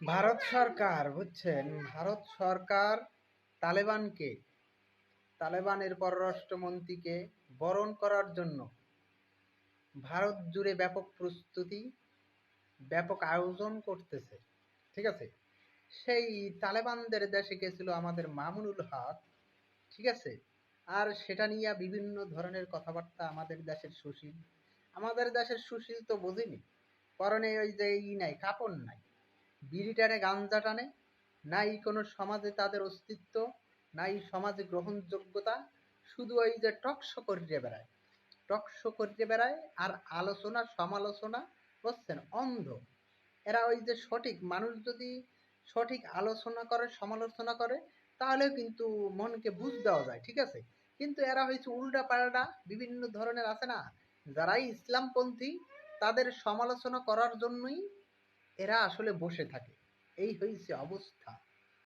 ভারত সরকার, বুঝছেন? ভারত সরকার তালেবানকে, তালেবানের পররাষ্ট্রমন্ত্রীকে বরণ করার জন্য ভারত জুড়ে ব্যাপক প্রস্তুতি, ব্যাপক আয়োজন করতেছে, ঠিক আছে? সেই তালেবানদের দেশে গেছিল আমাদের মামুনুল হক, ঠিক আছে? আর সেটা নিয়ে বিভিন্ন ধরনের কথাবার্তা আমাদের দেশের সুশীল, আমাদের দেশের সুশীল তো বোঝেনি, পরনে ওই যে ই নাই, কাপড় নাই। বিড়ি টানে গাঞ্জা টানে, নাই কোনো সমাজে তাদের অস্তিত্ব, নাই সমাজে গ্রহণযোগ্যতা, শুধু ওই যে টকশো করিয়ে বেড়ায়। টকশো করিয়ে বেড়ায় আর আলোচনা, সমালোচনা বুঝছেন অন্ধ। এরা ওই যে সঠিক মানুষ যদি সঠিক আলোচনা করে, সমালোচনা করে, তাহলেও কিন্তু মনকে বুঝ দেওয়া যায়, ঠিক আছে? কিন্তু এরা হয়েছে উল্টা পাল্টা বিভিন্ন ধরনের আছে না? যারাই ইসলামপন্থী, তাদের সমালোচনা করার জন্যই এরা আসলে বসে থাকে। এই হয়েছে অবস্থা।